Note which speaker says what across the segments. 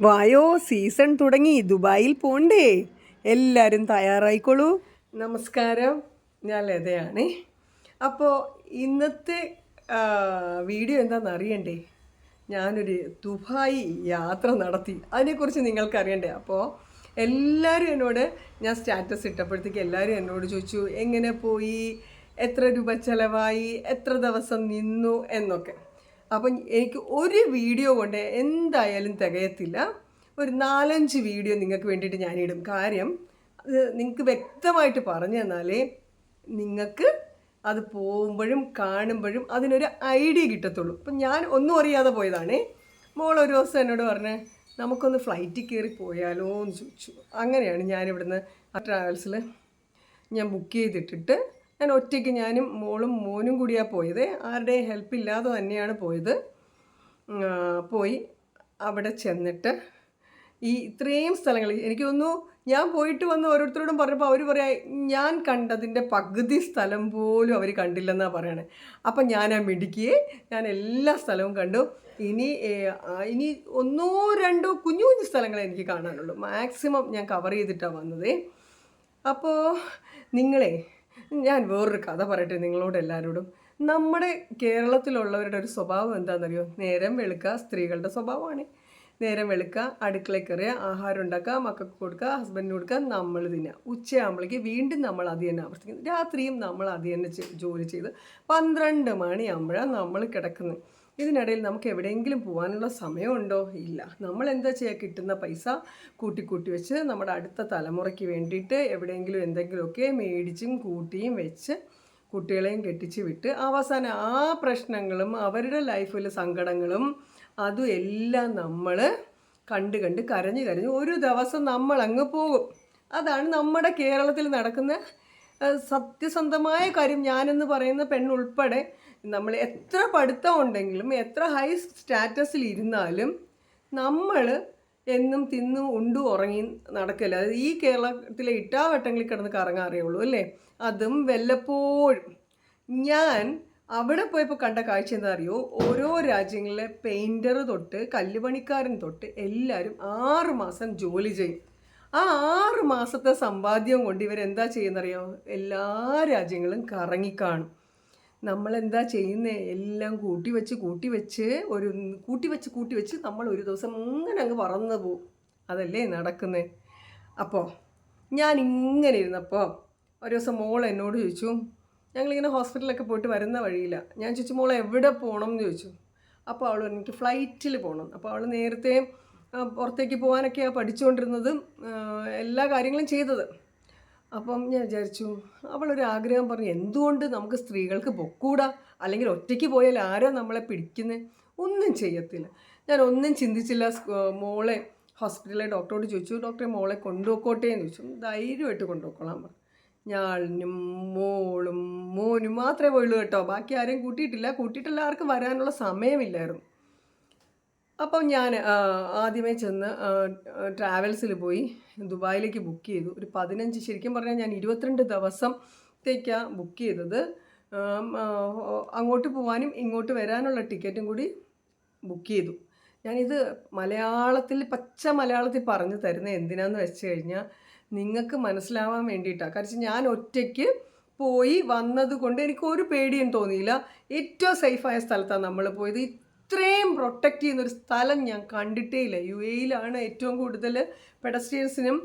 Speaker 1: വായോ സീസൺ തുടങ്ങി. ദുബായിൽ പോണ്ടേ. എല്ലാവരും തയ്യാറായിക്കോളൂ. നമസ്കാരം. ഞാൻ ലതയാണ്. അപ്പോൾ ഇന്നത്തെ വീഡിയോ എന്താണെന്ന് അറിയണ്ടേ? ഞാനൊരു ദുബായി യാത്ര നടത്തി. അതിനെക്കുറിച്ച് നിങ്ങൾക്ക് അറിയണ്ടേ അപ്പോൾ എല്ലാവരും എന്നോട് ഞാൻ സ്റ്റാറ്റസ് ഇട്ടപ്പോഴത്തേക്ക് എല്ലാവരും എന്നോട് ചോദിച്ചു എങ്ങനെ പോയി? എത്ര രൂപ ചിലവായി? എത്ര ദിവസം നിന്നു? എന്നൊക്കെ. അപ്പം എനിക്ക് ഒരു വീഡിയോ കൊണ്ട് എന്തായാലും തികയത്തില്ല. ഒരു നാലഞ്ച് വീഡിയോ നിങ്ങൾക്ക് വേണ്ടിയിട്ട് ഞാനിടും. കാര്യം അത് നിങ്ങൾക്ക് വ്യക്തമായിട്ട് പറഞ്ഞു തന്നാലേ നിങ്ങൾക്ക് അത് പോകുമ്പോഴും കാണുമ്പോഴും അതിനൊരു ഐഡിയ കിട്ടത്തുള്ളൂ. അപ്പം ഞാൻ ഒന്നും അറിയാതെ പോയതാണേ. മോൾ ഒരു ദിവസം എന്നോട് പറഞ്ഞ് നമുക്കൊന്ന് ഫ്ലൈറ്റിൽ കയറി പോയാലോ എന്ന് ചോദിച്ചു. അങ്ങനെയാണ് ഞാനിവിടുന്ന് ആ ട്രാവൽസിൽ ഞാൻ ബുക്ക് ചെയ്തിട്ടിട്ട് ഞാൻ ഒറ്റയ്ക്ക് ഞാനും മോളും മോനും കൂടിയാണ് പോയത്. ആരുടെയും ഹെൽപ്പ് ഇല്ലാതെ തന്നെയാണ് പോയത്. പോയി അവിടെ ചെന്നിട്ട് ഈ ഇത്രയും സ്ഥലങ്ങൾ എനിക്ക് തോന്നുന്നു ഞാൻ പോയിട്ട് വന്ന് ഓരോരുത്തരോടും പറഞ്ഞപ്പോൾ അവർ പറയാ ഞാൻ കണ്ടതിന്റെ പകുതി സ്ഥലം പോലും അവർ കണ്ടില്ലെന്നാണ് പറയണേ. അപ്പം ഞാൻ ആ മിടുക്കിയെ ഞാൻ എല്ലാ സ്ഥലവും കണ്ടു. ഇനി ഇനി ഒന്നോ രണ്ടോ കുഞ്ഞു കുഞ്ഞു സ്ഥലങ്ങളെ എനിക്ക് കാണാനുള്ളൂ. മാക്സിമം ഞാൻ കവർ ചെയ്തിട്ടാണ് വന്നത്. അപ്പോൾ നിങ്ങളെ ഞാൻ വേറൊരു കഥ പറയട്ടെ നിങ്ങളോട് എല്ലാവരോടും. നമ്മുടെ കേരളത്തിലുള്ളവരുടെ ഒരു സ്വഭാവം എന്താണെന്നറിയോ? നേരം വെളുക്കുക സ്ത്രീകളുടെ സ്വഭാവമാണ്. നേരം വെളുക്കുക അടുക്കളയിൽ കയറുക ആഹാരം ഉണ്ടാക്കുക മക്കൾക്ക് കൊടുക്കുക ഹസ്ബൻഡിന് കൊടുക്കുക നമ്മൾ തിന്നുക ഉച്ചയാകുമ്പോഴേക്ക് വീണ്ടും നമ്മൾ അത് തന്നെ ആവർത്തിക്കുന്നു. രാത്രിയും നമ്മൾ അത് തന്നെ ജോലി ചെയ്ത് പന്ത്രണ്ട് മണിയാകുമ്പോഴാണ് നമ്മൾ കിടക്കുന്നത്. ഇതിനിടയിൽ നമുക്ക് എവിടെയെങ്കിലും പോകാനുള്ള സമയമുണ്ടോ? ഇല്ല. നമ്മൾ എന്താ ചെയ്യുക കിട്ടുന്ന പൈസ കൂട്ടിക്കൂട്ടി കൂട്ടി വെച്ച് നമ്മുടെ അടുത്ത തലമുറയ്ക്ക് വേണ്ടിയിട്ട് എവിടെയെങ്കിലും എന്തെങ്കിലുമൊക്കെ മേടിച്ചും കൂട്ടിയും വെച്ച് കുട്ടികളെയും കെട്ടിച്ച് വിട്ട് അവസാനം ആ പ്രശ്നങ്ങളും അവരുടെ ലൈഫിൽ സങ്കടങ്ങളും അതും എല്ലാം നമ്മൾ കണ്ട് കണ്ട് കരഞ്ഞ് കരഞ്ഞ് ഒരു ദിവസം നമ്മൾ അങ്ങ് പോകും. അതാണ് നമ്മുടെ കേരളത്തിൽ നടക്കുന്ന സത്യസന്ധമായ കാര്യം. ഞാനെന്ന് പറയുന്ന പെണ്ണുൾപ്പെടെ നമ്മൾ എത്ര പഠിത്തം ഉണ്ടെങ്കിലും എത്ര ഹൈ സ്റ്റാറ്റസിൽ ഇരുന്നാലും നമ്മൾ എന്നും തിന്നും ഉണ്ടു ഉറങ്ങി നടക്കില്ല? അത് ഈ കേരളത്തിലെ ഇട്ടാവട്ടങ്ങളിൽ കിടന്ന് കറങ്ങാറിയുള്ളൂ അല്ലേ? അതും വല്ലപ്പോഴും. ഞാൻ അവിടെ പോയപ്പോൾ കണ്ട കാഴ്ച എന്താ അറിയോ? ഓരോ രാജ്യങ്ങളിലെ പെയിന്റർ തൊട്ട് കല്ലുപണിക്കാരൻ തൊട്ട് എല്ലാവരും ആറ് മാസം ജോലി ചെയ്യും. ആ ആറ് മാസത്തെ സമ്പാദ്യം കൊണ്ട് ഇവരെന്താ ചെയ്യുന്നറിയോ? എല്ലാ രാജ്യങ്ങളും കറങ്ങിക്കാണും നമ്മളെന്താ ചെയ്യുന്നത് എല്ലാം കൂട്ടി വെച്ച് കൂട്ടി വെച്ച് ഒരു കൂട്ടി വെച്ച് കൂട്ടി വെച്ച് നമ്മൾ ഒരു ദിവസം ഇങ്ങനെ അങ്ങ് പറന്നു പോവും അതല്ലേ നടക്കുന്നത് അപ്പോൾ ഞാൻ ഇങ്ങനെ ഇരുന്നപ്പോൾ ഒരു ദിവസം മോൾ എന്നോട് ചോദിച്ചു ഞങ്ങളിങ്ങനെ ഹോസ്പിറ്റലിലൊക്കെ പോയിട്ട് വരുന്ന വഴിയില്ല ഞാൻ ചോദിച്ചു മോൾ എവിടെ പോകണം എന്ന് ചോദിച്ചു. അപ്പോൾ അവൾ എനിക്ക് ഫ്ലൈറ്റിൽ പോകണം അപ്പോൾ അവൾ നേരത്തെ പുറത്തേക്ക് പോകാനൊക്കെയാണ് പഠിച്ചുകൊണ്ടിരുന്നത് എല്ലാ കാര്യങ്ങളും ചെയ്തത്. അപ്പം ഞാൻ വിചാരിച്ചു അവളൊരു ആഗ്രഹം പറഞ്ഞു എന്തുകൊണ്ട് നമുക്ക് സ്ത്രീകൾക്ക് പൊക്കൂടാ? അല്ലെങ്കിൽ ഒറ്റയ്ക്ക് പോയാൽ ആരാ നമ്മളെ പിടിക്കുന്നത് ഒന്നും ചെയ്യത്തില്ല. ഞാൻ ഒന്നും ചിന്തിച്ചില്ല. മോളെ ഹോസ്പിറ്റലിലെ ഡോക്ടറോട് ചോദിച്ചു ഡോക്ടറെ മോളെ കൊണ്ടുപോക്കോട്ടെ എന്ന് ചോദിച്ചു. ധൈര്യമായിട്ട് കൊണ്ടുപോക്കോളാം പറഞ്ഞു. ഞാളിനും മോളും മോനും മാത്രമേ പോയുള്ളൂ കേട്ടോ. ബാക്കി ആരെയും കൂട്ടിയിട്ടില്ല. കൂട്ടിയിട്ടില്ല ആർക്കും വരാനുള്ള സമയമില്ലായിരുന്നു. അപ്പം ഞാൻ ആദ്യമേ ചെന്ന് ട്രാവൽസിൽ പോയി ദുബായിലേക്ക് ബുക്ക് ചെയ്തു. ഒരു പതിനഞ്ച് ശരിക്കും പറഞ്ഞാൽ ഞാൻ ഇരുപത്തിരണ്ട് ദിവസത്തേക്കാണ് ബുക്ക് ചെയ്തത്. അങ്ങോട്ട് പോകാനും ഇങ്ങോട്ട് വരാനുള്ള ടിക്കറ്റും കൂടി ബുക്ക് ചെയ്തു. ഞാനിത് മലയാളത്തിൽ പച്ച മലയാളത്തിൽ പറഞ്ഞു തരുന്നത് എന്തിനാന്ന് വെച്ച് കഴിഞ്ഞാൽ നിങ്ങൾക്ക് മനസ്സിലാവാൻ വേണ്ടിയിട്ടാണ് കാരണം ഞാൻ ഒറ്റയ്ക്ക് പോയി വന്നത് കൊണ്ട് എനിക്ക് ഒരു പേടിയും തോന്നിയില്ല. ഏറ്റവും സേഫായ സ്ഥലത്താണ് നമ്മൾ പോയത്. ഇത്രയും പ്രൊട്ടക്റ്റ് ചെയ്യുന്ന ഒരു സ്ഥലം ഞാൻ കണ്ടിട്ടേ ഇല്ല യു എയിലാണ് ഏറ്റവും കൂടുതൽ പെഡസ്ട്രിയൻസിനും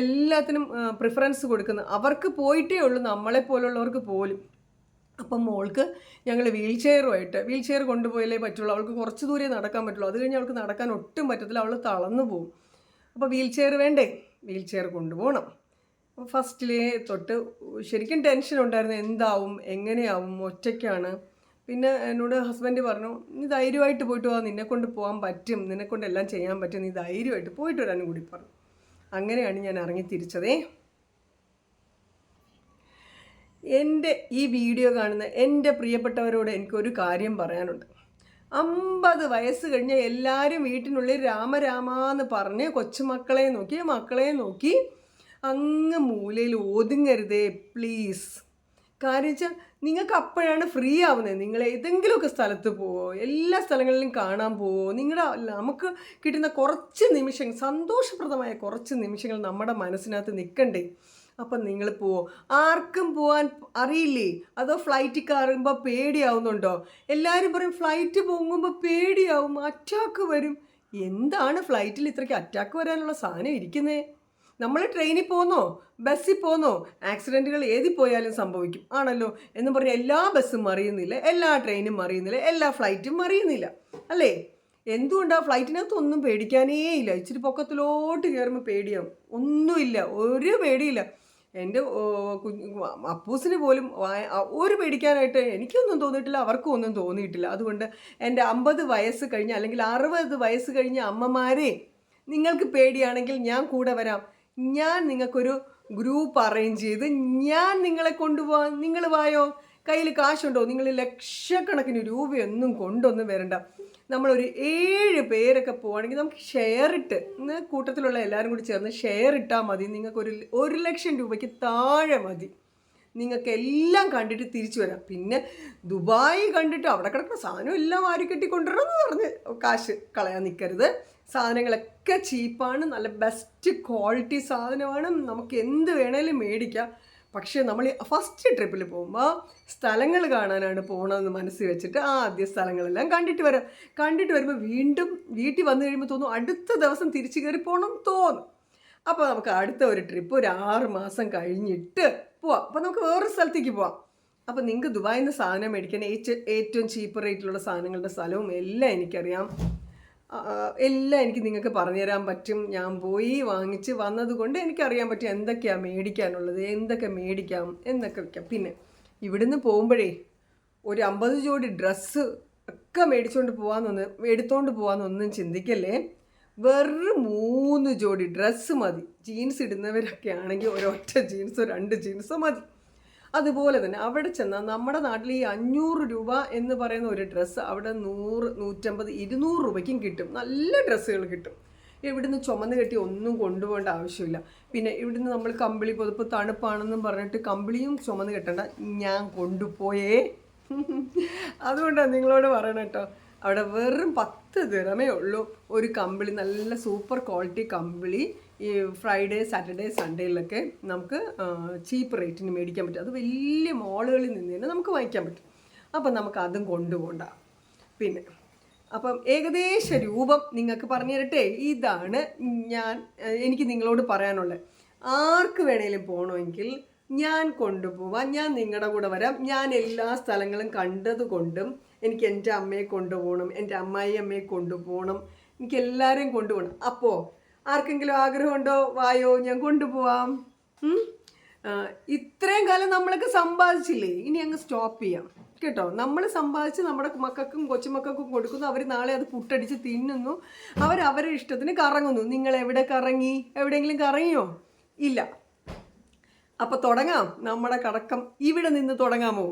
Speaker 1: എല്ലാത്തിനും പ്രിഫറൻസ് കൊടുക്കുന്നത്. അവർക്ക് പോയിട്ടേ ഉള്ളൂ നമ്മളെ പോലുള്ളവർക്ക് പോലും. അപ്പം മോൾക്ക് ഞങ്ങൾ വീൽ ചെയറുമായിട്ട് വീൽ ചെയർ കൊണ്ടുപോയാലേ പറ്റുള്ളൂ. അവൾക്ക് കുറച്ച് ദൂരെ നടക്കാൻ പറ്റുള്ളൂ. അത് കഴിഞ്ഞ് അവൾക്ക് നടക്കാൻ ഒട്ടും പറ്റത്തില്ല. അവൾ തളർന്നു പോകും അപ്പോൾ വീൽ ചെയർ വേണ്ടേ? വീൽ ചെയർ കൊണ്ടുപോകണം. അപ്പോൾ ഫസ്റ്റിലേ തൊട്ട് ശരിക്കും ടെൻഷൻ ഉണ്ടായിരുന്നു. എന്താവും? എങ്ങനെയാവും? ഒറ്റയ്ക്കാണ്. പിന്നെ എന്നോട് ഹസ്ബൻഡ് പറഞ്ഞു നീ ധൈര്യമായിട്ട് പോയിട്ട് പോകാം നിന്നെ കൊണ്ട് പോകാൻ പറ്റും നിന്നെ കൊണ്ട് എല്ലാം ചെയ്യാൻ പറ്റും നീ ധൈര്യമായിട്ട് പോയിട്ട് വരാനും കൂടി പറഞ്ഞു അങ്ങനെയാണ് ഞാൻ ഇറങ്ങി തിരിച്ചതേ. എന്റെ ഈ വീഡിയോ കാണുന്ന എന്റെ പ്രിയപ്പെട്ടവരോട് എനിക്കൊരു കാര്യം പറയാനുണ്ട്. അമ്പത് വയസ്സ് കഴിഞ്ഞ എല്ലാവരും വീട്ടിനുള്ളിൽ രാമരാമ എന്ന് പറഞ്ഞ് കൊച്ചുമക്കളെ നോക്കി മക്കളെ നോക്കി അങ്ങ് മൂലയിൽ ഒതുങ്ങരുതേ പ്ലീസ് കാര്യം വെച്ചാൽ നിങ്ങൾക്ക് അപ്പോഴാണ് ഫ്രീ ആവുന്നത്. നിങ്ങൾ ഏതെങ്കിലുമൊക്കെ സ്ഥലത്ത് പോവോ എല്ലാ സ്ഥലങ്ങളിലും കാണാൻ പോവോ നിങ്ങളുടെ നമുക്ക് കിട്ടുന്ന കുറച്ച് നിമിഷങ്ങൾ സന്തോഷപ്രദമായ കുറച്ച് നിമിഷങ്ങൾ നമ്മുടെ മനസ്സിനകത്ത് നിൽക്കണ്ടേ അപ്പം നിങ്ങൾ പോവോ. ആർക്കും പോകാൻ അറിയില്ലേ? അതോ ഫ്ലൈറ്റിൽ കയറുമ്പോൾ പേടിയാവുന്നുണ്ടോ? എല്ലാവരും പറയും ഫ്ലൈറ്റ് പോകുമ്പോൾ പേടിയാവും അറ്റാക്ക് വരും. എന്താണ് ഫ്ലൈറ്റിൽ ഇത്രയ്ക്ക് അറ്റാക്ക് വരാനുള്ള സാധനം ഇരിക്കുന്നത് നമ്മൾ ട്രെയിനിൽ പോന്നോ ബസ്സിൽ പോന്നോ ആക്സിഡന്റുകൾ ഏതിൽ പോയാലും സംഭവിക്കും. ആണല്ലോ? എന്ന് പറഞ്ഞ് എല്ലാ ബസ്സും മറിയുന്നില്ല എല്ലാ ട്രെയിനും മറിയുന്നില്ല എല്ലാ ഫ്ലൈറ്റും മറിയുന്നില്ല. അല്ലേ? എന്തുകൊണ്ടാണ് ഫ്ലൈറ്റിനകത്ത് ഒന്നും പേടിക്കാനേ ഇല്ല? ഇച്ചിരി പൊക്കത്തിലോട്ട് കയറുമ്പോൾ പേടിയാവും. ഒന്നുമില്ല ഒരു പേടിയില്ല. എന്റെ അപ്പൂസിന് പോലും ഒരു പേടിക്കാനായിട്ട് എനിക്കൊന്നും തോന്നിയിട്ടില്ല അവർക്കും ഒന്നും തോന്നിയിട്ടില്ല. അതുകൊണ്ട് എന്റെ അമ്പത് വയസ്സ് കഴിഞ്ഞ് അല്ലെങ്കിൽ അറുപത് വയസ്സ് കഴിഞ്ഞ അമ്മമാരെ നിങ്ങൾക്ക് പേടിയാണെങ്കിൽ ഞാൻ കൂടെ വരാം. ഞാൻ നിങ്ങൾക്കൊരു ഗ്രൂപ്പ് അറേഞ്ച് ചെയ്ത് ഞാൻ നിങ്ങളെ കൊണ്ടുപോകാൻ നിങ്ങൾ വായോ? കയ്യിൽ കാശുണ്ടോ? നിങ്ങൾ ലക്ഷക്കണക്കിന് രൂപയൊന്നും കൊണ്ടൊന്നും വരണ്ട. നമ്മളൊരു ഏഴ് പേരൊക്കെ പോവാണെങ്കിൽ നമുക്ക് ഷെയർ ഇട്ട് ഇന്ന് കൂട്ടത്തിലുള്ള എല്ലാവരും കൂടി ചേർന്ന് ഷെയർ ഇട്ടാൽ മതി. നിങ്ങൾക്കൊരു ഒരു ലക്ഷം രൂപയ്ക്ക് താഴെ മതി. നിങ്ങൾക്ക് എല്ലാം കണ്ടിട്ട് തിരിച്ചു വരാം. പിന്നെ ദുബായ് കണ്ടിട്ട് അവിടെ കിടക്കുന്ന സാധനം എല്ലാം വാരിക്കെട്ടി കൊണ്ടുവരണം എന്ന് പറഞ്ഞ് കാശ് കളയാൻ നിൽക്കരുത്. സാധനങ്ങളൊക്കെ ചീപ്പാണ് നല്ല ബെസ്റ്റ് ക്വാളിറ്റി സാധനമാണ്. നമുക്ക് എന്ത് വേണേലും മേടിക്കാം. പക്ഷേ നമ്മൾ ഫസ്റ്റ് ട്രിപ്പിൽ പോകുമ്പോൾ സ്ഥലങ്ങൾ കാണാനാണ് പോകണമെന്ന് മനസ്സിൽ വെച്ചിട്ട് ആ ആദ്യ സ്ഥലങ്ങളെല്ലാം കണ്ടിട്ട് വരാം. കണ്ടിട്ട് വരുമ്പോൾ വീണ്ടും വീട്ടിൽ വന്നു കഴിയുമ്പോൾ തോന്നും അടുത്ത ദിവസം തിരിച്ചു കയറി പോകണം തോന്നും. അപ്പോൾ നമുക്ക് അടുത്ത ഒരു ട്രിപ്പ് ഒരു ആറ് മാസം കഴിഞ്ഞിട്ട് പോവാം. അപ്പോൾ നമുക്ക് വേറൊരു സ്ഥലത്തേക്ക് പോവാം. അപ്പോൾ നിങ്ങൾക്ക് ദുബായിൽ നിന്ന് സാധനം മേടിക്കാൻ ഏറ്റവും ചീപ്പ് റേറ്റിലുള്ള സാധനങ്ങളുടെ സ്ഥലവും എല്ലാം എനിക്കറിയാം. എല്ലാം എനിക്ക് നിങ്ങൾക്ക് പറഞ്ഞു പറഞ്ഞുതരാൻ പറ്റും. ഞാൻ പോയി വാങ്ങിച്ച് വന്നതുകൊണ്ട് എനിക്കറിയാൻ പറ്റും എന്തൊക്കെയാണ് മേടിക്കാനുള്ളത് എന്തൊക്കെ മേടിക്കാം എന്നൊക്കെ വയ്ക്കാം പിന്നെ ഇവിടുന്ന് പോകുമ്പോഴേ ഒരു അമ്പത് ജോഡി ഡ്രസ്സ് ഒക്കെ മേടിച്ചുകൊണ്ട് പോകാമെന്നൊന്ന് എടുത്തുകൊണ്ട് പോകാമെന്നൊന്നും ചിന്തിക്കല്ലേ? വെറും മൂന്ന് ജോഡി ഡ്രസ്സ് മതി. ജീൻസ് ഇടുന്നവരൊക്കെ ആണെങ്കിൽ ഒരൊറ്റ ജീൻസോ രണ്ട് ജീൻസോ മതി. അതുപോലെ തന്നെ അവിടെ ചെന്നാൽ നമ്മുടെ നാട്ടിൽ ഈ അഞ്ഞൂറ് രൂപ എന്ന് പറയുന്ന ഒരു ഡ്രസ്സ് അവിടെ നൂറ് നൂറ്റമ്പത് ഇരുന്നൂറ് രൂപയ്ക്കും കിട്ടും. നല്ല ഡ്രസ്സുകൾ കിട്ടും. ഇവിടുന്ന് ചുമന്ന് കെട്ടി ഒന്നും കൊണ്ടുപോകേണ്ട ആവശ്യമില്ല. പിന്നെ ഇവിടുന്ന് നമ്മൾ കമ്പിളി പൊതുപ്പ് തണുപ്പാണെന്നും പറഞ്ഞിട്ട് കമ്പിളിയും ചുമന്ന് കെട്ടണ്ട. ഞാൻ കൊണ്ടുപോയേ. അതുകൊണ്ടാണ് നിങ്ങളോട് പറയണം കേട്ടോ അവിടെ വെറും പത്ത് ദിറമേ ഉള്ളൂ. ഒരു കമ്പിളി നല്ല സൂപ്പർ ക്വാളിറ്റി കമ്പിളി ഈ ഫ്രൈഡേ സാറ്റർഡേ സൺഡേയിലൊക്കെ നമുക്ക് ചീപ്പ് റേറ്റിന് മേടിക്കാൻ പറ്റും. അത് വലിയ മോളുകളിൽ നിന്ന് തന്നെ നമുക്ക് വാങ്ങിക്കാൻ പറ്റും. അപ്പം നമുക്ക് അതും കൊണ്ടുപോകണ്ട പിന്നെ അപ്പം ഏകദേശ രൂപം നിങ്ങൾക്ക് പറഞ്ഞു തരട്ടെ? ഇതാണ് ഞാൻ എനിക്ക് നിങ്ങളോട് പറയാനുള്ളത്. ആർക്ക് വേണേലും പോകണമെങ്കിൽ ഞാൻ കൊണ്ടുപോവാം. ഞാൻ നിങ്ങളുടെ കൂടെ വരാം. ഞാൻ എല്ലാ സ്ഥലങ്ങളും കണ്ടതുകൊണ്ടും എനിക്ക് എന്റെ അമ്മയെ കൊണ്ടുപോകണം. എന്റെ അമ്മായി അമ്മയെ കൊണ്ടുപോകണം. എനിക്ക് എല്ലാവരെയും കൊണ്ടുപോകണം. അപ്പോൾ ആർക്കെങ്കിലും ആഗ്രഹമുണ്ടോ? വായോ ഞാൻ കൊണ്ടുപോവാം? ഇത്രയും കാലം നമ്മളൊക്കെ സമ്പാദിച്ചില്ലേ? ഇനി അങ്ങ് സ്റ്റോപ്പ് ചെയ്യാം. കേട്ടോ? നമ്മൾ സമ്പാദിച്ച് നമ്മുടെ മക്കൾക്കും കൊച്ചുമക്കൾക്കും കൊടുക്കുന്നു. അവർ നാളെ അത് പുട്ടടിച്ച് തിന്നുന്നു. അവർ അവരുടെ ഇഷ്ടത്തിന് കറങ്ങുന്നു. നിങ്ങൾ എവിടെ കറങ്ങി? എവിടെയെങ്കിലും കറങ്ങിയോ? ഇല്ല. അപ്പോൾ തുടങ്ങാം. നമ്മുടെ കടക്കം ഇവിടെ നിന്ന് തുടങ്ങാമോ?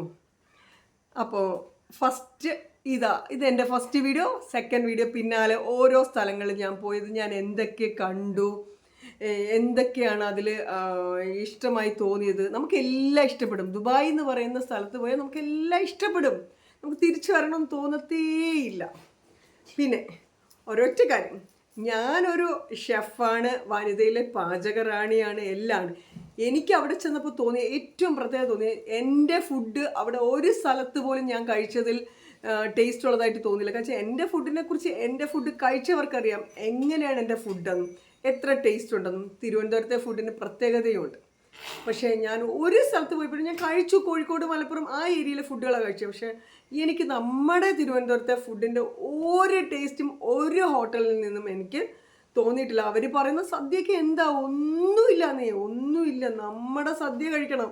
Speaker 1: അപ്പോൾ ഫസ്റ്റ് ഇതാ ഇത് എന്റെ ഫസ്റ്റ് വീഡിയോ സെക്കൻഡ് വീഡിയോ പിന്നാലെ ഓരോ സ്ഥലങ്ങളിൽ ഞാൻ പോയത് ഞാൻ എന്തൊക്കെ കണ്ടു എന്തൊക്കെയാണ് അതിൽ ഇഷ്ടമായി തോന്നിയത്. നമുക്ക് എല്ലാം ഇഷ്ടപ്പെടും. ദുബായ് എന്ന് പറയുന്ന സ്ഥലത്ത് പോയാൽ നമുക്ക് എല്ലാം ഇഷ്ടപ്പെടും. നമുക്ക് തിരിച്ചു വരണം എന്ന് തോന്നത്തേയില്ല. പിന്നെ ഒരൊറ്റ കാര്യം. ഞാനൊരു ഷെഫാണ് വനിതയിലെ പാചകറാണിയാണ് എല്ലാമാണ് എനിക്ക് അവിടെ ചെന്നപ്പോൾ തോന്നിയ ഏറ്റവും പ്രത്യേകത തോന്നിയ എന്റെ ഫുഡ് അവിടെ ഒരു സ്ഥലത്ത് പോലും ഞാൻ കഴിച്ചതിൽ ടേസ്റ്റ് ഉള്ളതായിട്ട് തോന്നിയില്ല. കാരണം എന്റെ ഫുഡിനെ കുറിച്ച് എന്റെ ഫുഡ് കഴിച്ചവർക്കറിയാം എങ്ങനെയാണ് എന്റെ ഫുഡെന്നും എത്ര ടേസ്റ്റ് ഉണ്ടെന്നും. തിരുവനന്തപുരത്തെ ഫുഡിന് പ്രത്യേകതയുണ്ട്. പക്ഷേ ഞാൻ ഒരു സ്ഥലത്ത് പോയപ്പോഴും ഞാൻ കഴിച്ചു. കോഴിക്കോട് മലപ്പുറം ആ ഏരിയയിലെ ഫുഡുകളാണ് കഴിച്ചത് പക്ഷേ എനിക്ക് നമ്മുടെ തിരുവനന്തപുരത്തെ ഫുഡിന്റെ ഒരു ടേസ്റ്റും ഒരു ഹോട്ടലിൽ നിന്നും എനിക്ക് തോന്നിയിട്ടില്ല. അവർ പറയുന്ന സദ്യക്ക് എന്താ? ഒന്നുമില്ല നീ ഒന്നുമില്ല. നമ്മുടെ സദ്യ കഴിക്കണം.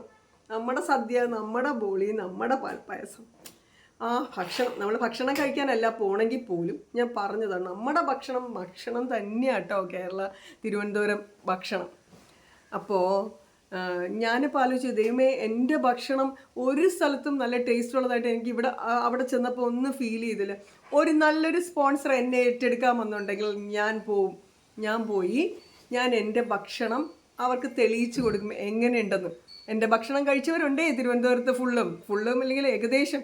Speaker 1: നമ്മുടെ സദ്യ നമ്മുടെ ബോളി നമ്മുടെ പാൽപ്പായസം ആ ഭക്ഷണം നമ്മൾ ഭക്ഷണം കഴിക്കാനല്ല പോണെങ്കിൽ പോലും ഞാൻ പറഞ്ഞതാണ്. നമ്മുടെ ഭക്ഷണം ഭക്ഷണം തന്നെയാട്ടോ കേരള തിരുവനന്തപുരം ഭക്ഷണം. അപ്പോൾ ഞാനിപ്പോൾ ആലോചിച്ചു ദൈവമേ എന്റെ ഭക്ഷണം ഒരു സ്ഥലത്തും നല്ല ടേസ്റ്റ് ഉള്ളതായിട്ട് എനിക്ക് ഇവിടെ അവിടെ ചെന്നപ്പോൾ ഒന്നും ഫീൽ ചെയ്തില്ല. ഒരു നല്ലൊരു സ്പോൺസർ എന്നെ ഏറ്റെടുക്കാമെന്നുണ്ടെങ്കിൽ ഞാൻ പോവും. ഞാൻ പോയി. ഞാൻ എന്റെ ഭക്ഷണം അവർക്ക് തെളിയിച്ചു കൊടുക്കും. എങ്ങനെയുണ്ടെന്ന്. എന്റെ ഭക്ഷണം കഴിച്ചവരുണ്ടേ തിരുവനന്തപുരത്ത് ഫുള്ളും. ഫുള്ളും അല്ലെങ്കിൽ ഏകദേശം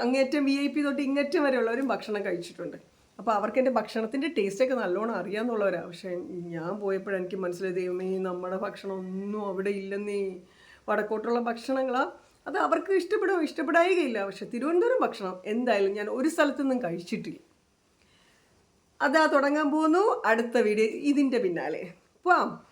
Speaker 1: അങ്ങേറ്റം വി ഐ പി തൊട്ട് ഇങ്ങേറ്റം വരെയുള്ളവരും ഭക്ഷണം കഴിച്ചിട്ടുണ്ട്. അപ്പോൾ അവർക്ക് എന്റെ ഭക്ഷണത്തിന്റെ ടേസ്റ്റൊക്കെ നല്ലോണം അറിയാമെന്നുള്ളവരാണ് പക്ഷേ ഞാൻ പോയപ്പോഴും എനിക്ക് മനസ്സിലായി ദൈവമേ നമ്മുടെ ഭക്ഷണം ഒന്നും അവിടെ ഇല്ലെന്നേ. വടക്കോട്ടുള്ള ഭക്ഷണങ്ങളാണ് അത് അവർക്ക് ഇഷ്ടപ്പെടും ഇഷ്ടപ്പെടായികയില്ല. പക്ഷേ തിരുവനന്തപുരം ഭക്ഷണം എന്തായാലും ഞാൻ ഒരു സ്ഥലത്തൊന്നും കഴിച്ചിട്ടില്ല. അതാ തുടങ്ങാൻ പോകുന്നു. അടുത്ത വീഡിയോ ഇതിന്റെ പിന്നാലെ. പോവാം.